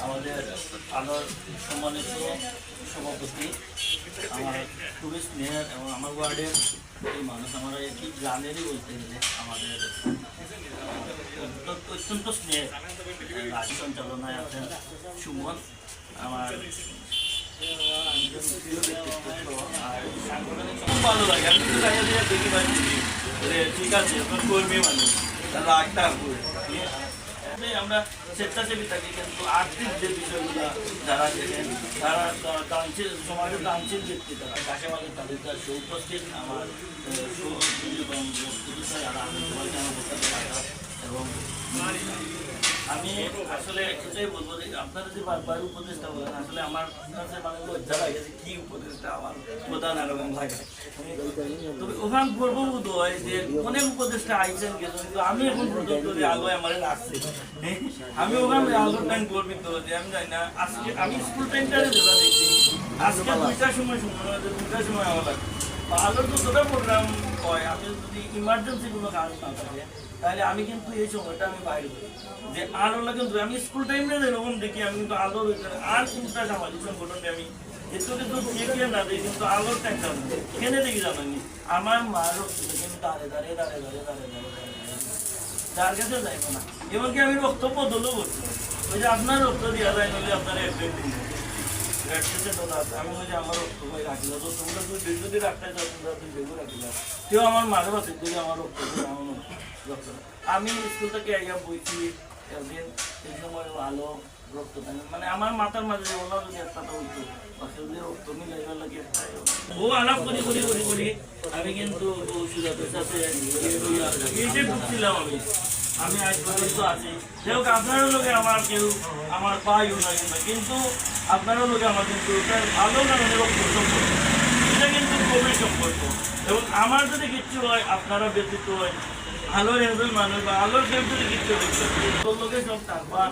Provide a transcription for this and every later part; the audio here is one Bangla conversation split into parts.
আমাদের আলোর সম্মানিত সভাপতি আমার খুবই স্নেহের এবং আমার ওয়ার্ডের এই মানুষ আমার একই গ্রামেরই বলতে গেলে আমাদের অত্যন্ত স্নেহের রাজ্য সঞ্চালনায় আছেন সুমন আমার খুব ভালো লাগে আমি কিন্তু দেখি ঠিক আছে আপনার কর্মী মানুষ তাহলে আটটা আমরা স্বেচ্ছাসেবী থাকি, কিন্তু আর্থিক যে বিষয়গুলো যারা দেখেন, তারা তাঞ্চিল সমাজের তাঞ্চিল ব্যক্তি তারা। কাছে মাঝে তাদের তার উপস্থিত, আমার এবং আমি আসলে এটাই বলব যে আপনারা যে বারবার বলেন, আসলে আমার কাছে মানে লজ্জা লাগে যে কি আমার প্রধান এরকম লাগে। তবে ওখান হয় যে অনেক গেছেন কিন্তু আমি এখন পর্যন্ত যে আমার রাখছে আমি ওখানে আলোর টাইম গর্বিত, যে আমি জানি না, আজকে আমি স্কুল টাইমটারে যেটা দেখছি, আজকে দুইটার সময় শুনব যে দুইটার সময় আমার লাগে আলোর যতটা প্রোগ্রাম হয়, আমি যদি ইমার্জেন্সি কোনো কাজ না থাকে, তাহলে আমি কিন্তু এই সময়টা আমি বাইরে করি। যে কিন্তু আমি স্কুল টাইমে দেখি, আমি কিন্তু আলোর আর কোনটা সামাজিক আমি এত কিছু দেখে না, দেখি কিন্তু আলোর কেন দেখি জানেনি আমার মার রক্ত কিন্তু দাঁড়ে দাঁড়িয়ে দাঁড়িয়ে দাঁড়িয়ে দাঁড়িয়ে দাঁড়িয়ে যার কাছে যাইবো না। এমনকি আমি রক্ত বদলও করছি ওই যে আপনার রক্ত দেওয়া যায় আপনার অ্যাড্রেস দিন রেডসেটে তো রাত আমি আমার রাখিল মাঝে যদি আমার। আমি স্কুল থেকে আইয়া বইছি, একদিন সেই সময় আলো রক্ত দেন মানে আমার মাথার মাঝে ওলা যদি একটা হইতো যদি রক্ত মিলাইবার লাগে ও আলাপ করি করি করি করি। আমি কিন্তু সুজাতের সাথে এই ঢুকছিলাম আমি। আমি আজ পর্যন্ত আছি। যেহেতু আপনারও লোকে আমার কেউ আমার পাইও না কিন্তু আপনারও লোকে আমার কিন্তু ভালো না রক্ত সম্পর্ক এটা কিন্তু গভীর সম্পর্ক। এবং আমার যদি কিচ্ছু হয় আপনারা ব্যতীত হয় আলোর একজন মানুষ বা আলোর কেউ যদি কিচ্ছু তোর লোকে সব থাকবা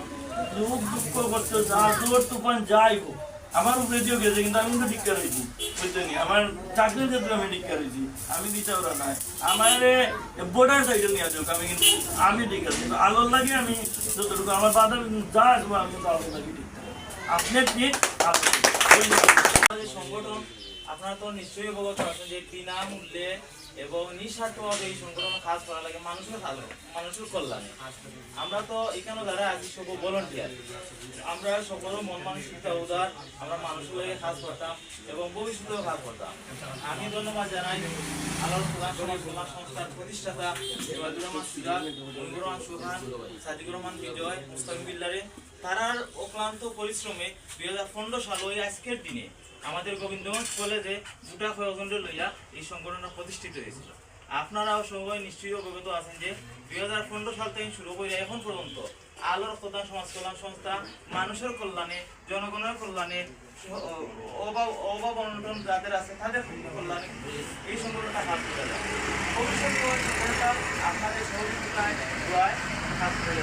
দুঃখ দুঃখ করছ যা জোর তুফান যাই হোক, আমার উপরে দিয়েও গেছে, কিন্তু আমি কিন্তু ডিক্কার হয়েছি, বুঝতে আমার চাকরির ক্ষেত্রে আমি ডিক্কার হয়েছি, আমি দিচাওরা নাই আমার বোর্ডার সাইকেল নিয়ে আসুক আমি কিন্তু, আমি ডিক্কার কিন্তু আলোর লাগে আমি যতটুকু, আমার বাধা যা আসব, আমি কিন্তু আলোর লাগে ডিক্কার আপনি আপনাদের সংগঠন আপনারা তো নিশ্চয়ই অবগত আছেন যে বিনামূল্যে এবং নিঃস্বার্থভাবে এই সংগঠন কাজ করা লাগে মানুষের ভালো, মানুষের কল্যাণে। আমরা তো এখানে যারা আছি, সব ভলেন্টিয়ার। আমরা সকল মন মানসিকতা উদার, আমরা মানুষের লাগে কাজ করতাম এবং ভবিষ্যতেও কাজ করতাম। আমি ধন্যবাদ জানাই আল্লাহ প্রতিষ্ঠাতা তারার অক্লান্ত পরিশ্রমে দুই হাজার পনেরো সাল ওই আজকের দিনে আমাদের গোবিন্দগঞ্জ কলেজে দুটা প্রয়োজনড লইয়া এই সংগঠনটা প্রতিষ্ঠিত হয়েছিল। আপনারাও সবাই নিশ্চয়ই অবগত আছেন যে দুই হাজার পনেরো সাল থেকে শুরু করে এখন পর্যন্ত আলোর প্রধান সমাজ কল্যাণ সংস্থা, মানুষের কল্যাণে, জনগণের কল্যাণে অভাব অভাব যাদের আছে তাদের কল্যাণে এই সংগঠনটা কাজ করে যায় আপনাদের সহযোগিতায় করে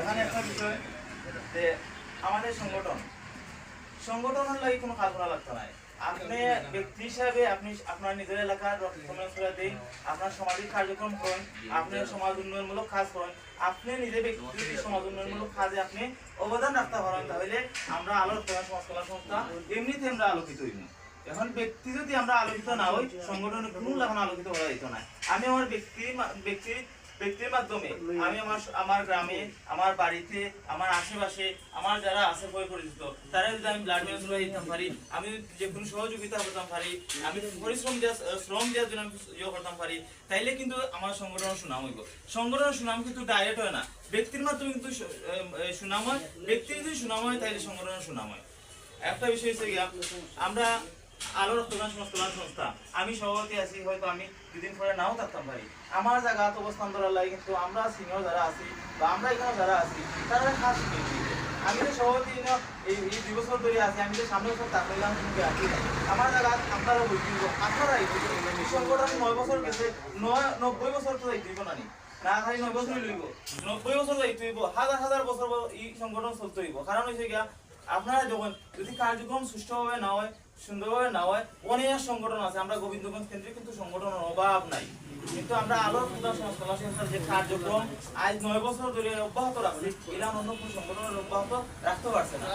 এখানে একটা বিষয় যে আমাদের সংগঠন সংগঠনের লাগে কোনো করা লাগতো না। আপনি ব্যক্তি হিসাবে আপনি আপনার নিজের এলাকার রক্তদান করে দিন, আপনার সামাজিক কার্যক্রম করেন, আপনি সমাজ উন্নয়নমূলক কাজ করেন, আপনি নিজে ব্যক্তি সমাজ উন্নয়নমূলক কাজে আপনি অবদান রাখতে পারেন, তাহলে আমরা আলোর সমাজ কল্যাণ সংস্থা, এমনিতে আমরা আলোকিত হইব এখন ব্যক্তি যদি আমরা আলোকিত না হই সংগঠনে কোনো এখন আলোকিত হওয়া যেত না। আমি আমার ব্যক্তি ব্যক্তি ব্যক্তির মাধ্যমে আমি আমার আমার গ্রামে আমার বাড়িতে আমার আশেপাশে আমার যারা আছে বই পরিচিত তারা যদি আমি ব্লাড ডোনেশন দিতাম পারি আমি যে কোনো সহযোগিতা করতাম পারি আমি পরিশ্রম দেওয়া শ্রম দেওয়ার জন্য আমি ইয়ে করতাম পারি তাইলে কিন্তু আমার সংগঠনের সুনাম হইব। সংগঠনের সুনাম কিন্তু ডাইরেক্ট হয় না। ব্যক্তির মাধ্যমে কিন্তু সুনাম হয় ব্যক্তির যদি সুনাম হয় তাইলে সংগঠনের সুনাম হয়। একটা বিষয় হচ্ছে আমরা আলো রক্তদান সংস্করণ সংস্থা। আমি সভাপতি আছি, হয়তো আমি দুদিন পরে নাও থাকতাম ভাই। আমার জায়গাত অবস্থান করার লাগে, কিন্তু আমরা সিনিয়র যারা আছি বা আমরা এখানে যারা আছি, তারা খাস আমি সভাপতি এই এই দুই বছর ধরে আছি, আমি সামনে বছর কিন্তু আছি। আমার জায়গা আপনারা বলছিল আপনারাই সংগঠন নয় বছর গেছে, নয়, নব্বই বছর তো না না? খালি নয় বছর লইব নব্বই বছর হইব, হাজার হাজার বছর এই সংগঠন চলতে হইব। কারণ হয়েছে গিয়া, আপনারা যখন যদি কার্যক্রম সুষ্ঠুভাবে না হয় সুন্দরভাবে না হয় অনেক সংগঠন আছে আমরা গোবিন্দগঞ্জ কেন্দ্রে কিন্তু সংগঠনের অভাব নাই। কিন্তু আমরা আলোর পূজা সংস্থা সংস্থার যে কার্যক্রম আজ নয় বছর ধরে অব্যাহত রাখছি। এরা অন্য কোনো সংগঠনের অব্যাহত রাখতে পারছে না।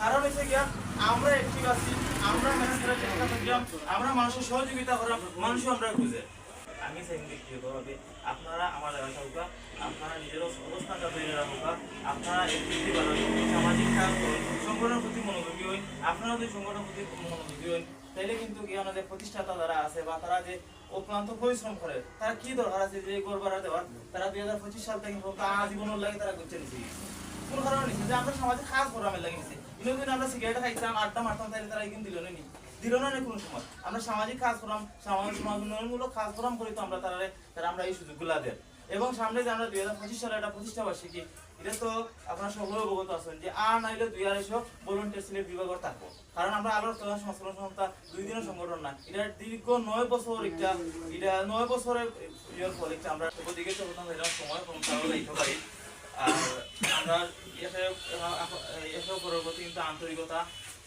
কারণ হচ্ছে গিয়া আমরা একটি আছি আমরা করার চেষ্টা আমরা মানুষের সহযোগিতা করার মানুষও আমরা খুঁজে। আমি চাই ব্যক্তিগতভাবে আপনারা আমার জায়গা থাকুকা আপনারা নিজের অবস্থানটা তৈরি রাখুকা আপনারা একটি বানান সামাজিক কাজ করুন, সংগঠনের প্রতি মনোযোগী হই আপনারা যদি সংগঠনের প্রতি মনোযোগী হই তাইলে কিন্তু কি আমাদের প্রতিষ্ঠাতা যারা আছে বা তারা যে অক্লান্ত পরিশ্রম করে, তারা কি দরকার আছে যে গড় ভাড়া দেওয়ার? তারা দুই হাজার পঁচিশ সাল থেকে আজীবনের লাগে তারা করছে নিছি। কোন কারণে নিছে যে আমরা সমাজে কাজ করামের লাগে নিছে। ইনোদিন আমরা সিগারেট খাইতাম, আড্ডা মারতাম, তাইলে তারা কিন্তু দিল নি? দিল না কোনো সময়। আমরা সামাজিক কাজ করাম সামাজিক সমাজ উন্নয়নমূলক কাজ করাম করি তো আমরা তারা তারা আমরা এই সুযোগগুলো দেন। এবং সামনে যে আমরা দুই হাজার পঁচিশ সালে একটা প্রতিষ্ঠা বার্ষিকী এটা তো আপনারা সকলে অবগত আছেন যে, আর নাইলে দুই আড়াইশো ভলেন্টিয়ার সিলেট বিভাগের থাকব। কারণ আমরা আলোর প্রধান সংস্করণ সংস্থা দুই দিনের সংগঠন না। এটা দীর্ঘ নয় বছর একটা এটা নয় বছরের ইয়ের ফলে। আমরা তো প্রথম এরকম সময় কম যাইতে পারি। আর আমরা এসব করার প্রতি কিন্তু আন্তরিকতা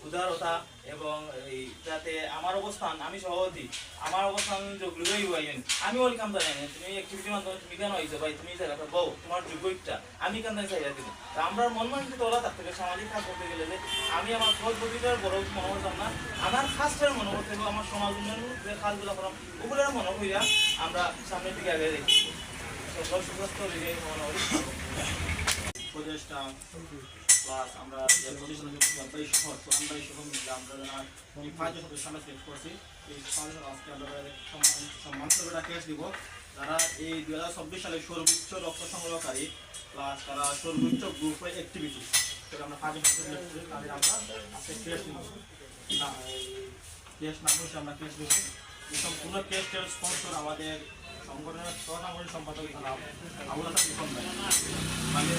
উদারতা এবং এই যাতে আমার অবস্থান, আমি সভাপতি, আমার অবস্থান যোগ্যই হইন আমি ওয়েলকাম জানাই না তুমি অ্যাক্টিভিটির মাধ্যমে তুমি কেন হইছো ভাই? তুমি জায়গাটা বউ, তোমার যোগ্যটা আমি কেন চাইয়া দিব তা আমরা মন মানসিক তোলা থাকতে হবে সামাজিক কাজ করতে গেলে যে আমি আমার সহজ প্রতিটার বড় মনোবল না। আমার ফার্স্টের মনোবল থেকে আমার সমাজ উন্নয়ন যে কাজগুলো করাম ওগুলোর মনে হইয়া আমরা সামনের দিকে আগে দেখি। সকল সুস্বাস্থ্য দিকে মনোবল উপদেষ্টা প্লাস আমরা যে পুরানবাড়ি শহর মিলে আমরা যারা এই পাঁচজন সদস্য আমরা সিলেক্ট করছি। এই পাঁচজন আজকে আমরা সম্মান একটা ক্যাশ দিব। তারা এই দুই হাজার চব্বিশ সালে সর্বোচ্চ রক্ত সংগ্রহকারী প্লাস তারা সর্বোচ্চ গ্রুপ অ্যাক্টিভিটি সেটা আমরা পাঁচজন সদস্য তাদের আমরা আজকে ক্যাশ দিব। ক্যাশ নাম হচ্ছে আমরা ক্যাশ দিব এই সম্পূর্ণ ক্যাশটার স্পন্সর আমাদের সংগঠনের সহসাংগঠনিক সম্পাদক আবুল হাসান মানে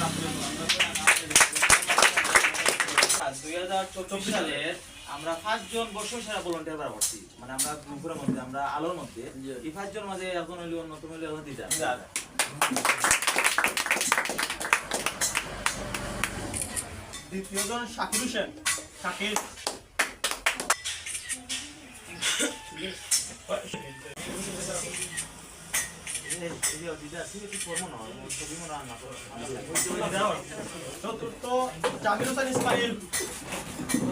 দুই হাজার চব্বিশ সালে আমরা পাঁচজন বর্ষ সেরা ভলেন্টিয়ার করছি। মানে আমরা গ্রুপের মধ্যে আমরা আলোর মধ্যে। এই পাঁচজন মাঝে একজন হইলে অন্যতম হইলে এখন দিদা দ্বিতীয়জন শাকির হোসেন। শাকির চতুর্থ জামির হোসেন ইসমাইল পঞ্চম রেজওয়ান আহমদ চৌধুরী ভাই রেজওয়ান ভাই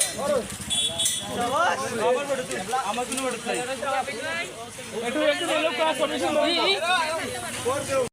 আমার কোনো